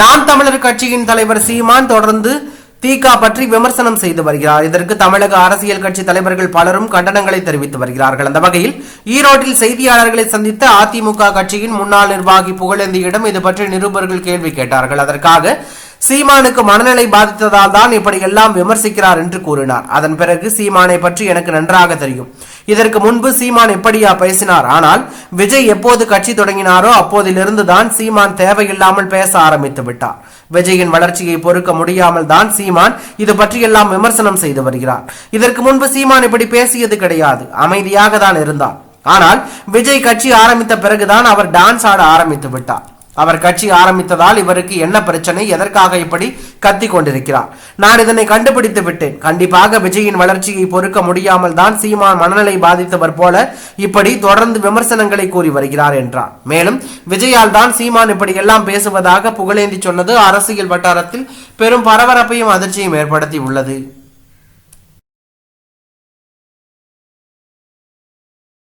நான் தமிழர் கட்சியின் தலைவர் சீமான் தொடர்ந்து தீகா பற்றி விமர்சனம் செய்து வருகிறார். இதற்கு தமிழக அரசியல் கட்சி தலைவர்கள் பலரும் கண்டனங்களை தெரிவித்து வருகிறார்கள். அந்த வகையில் ஈரோட்டில் செய்தியாளர்களை சந்தித்த அதிமுக கட்சியின் முன்னாள் நிர்வாகி புகழேந்தியிடம் இது பற்றி நிருபர்கள் கேள்வி கேட்டார்கள். அதற்காக சீமானுக்கு மனநிலை பாதித்ததால் தான் இப்படி எல்லாம் விமர்சிக்கிறார் என்று கூறினார். அதன் பிறகு சீமானை பற்றி எனக்கு நன்றாக தெரியும். இதற்கு முன்பு சீமான் எப்படியா பேசினார்? ஆனால் விஜய் எப்போது கட்சி தொடங்கினாரோ அப்போதிலிருந்து தான் சீமான் தேவையில்லாமல் பேச ஆரம்பித்து விட்டார். விஜயின் வளர்ச்சியை பொறுக்க முடியாமல் தான் சீமான் இது பற்றியெல்லாம் விமர்சனம் செய்து வருகிறார். இதற்கு முன்பு சீமான் இப்படி பேசியது கிடையாது. அமைதியாக தான் இருந்தார். ஆனால் விஜய் கட்சி ஆரம்பித்த பிறகுதான் அவர் டான்ஸ் ஆட ஆரம்பித்து விட்டார். அவர் கட்சி ஆரம்பித்ததால் இவருக்கு என்ன பிரச்சனை? எதற்காக இப்படி கத்தி கொண்டிருக்கிறார்? நான் இதனை கண்டுபிடித்து விட்டேன். கண்டிப்பாக விஜயின் வளர்ச்சியை பொறுக்க முடியாமல் தான் சீமான் மனநிலை பாதித்தவர் போல இப்படி தொடர்ந்து விமர்சனங்களை கூறி வருகிறார் என்றார். மேலும் விஜயால் தான் சீமான் இப்படி எல்லாம் பேசுவதாக புகழேந்தி சொன்னது அரசியல் வட்டாரத்தில் பெரும் பரபரப்பையும் அதிர்ச்சியும் ஏற்படுத்தி உள்ளது.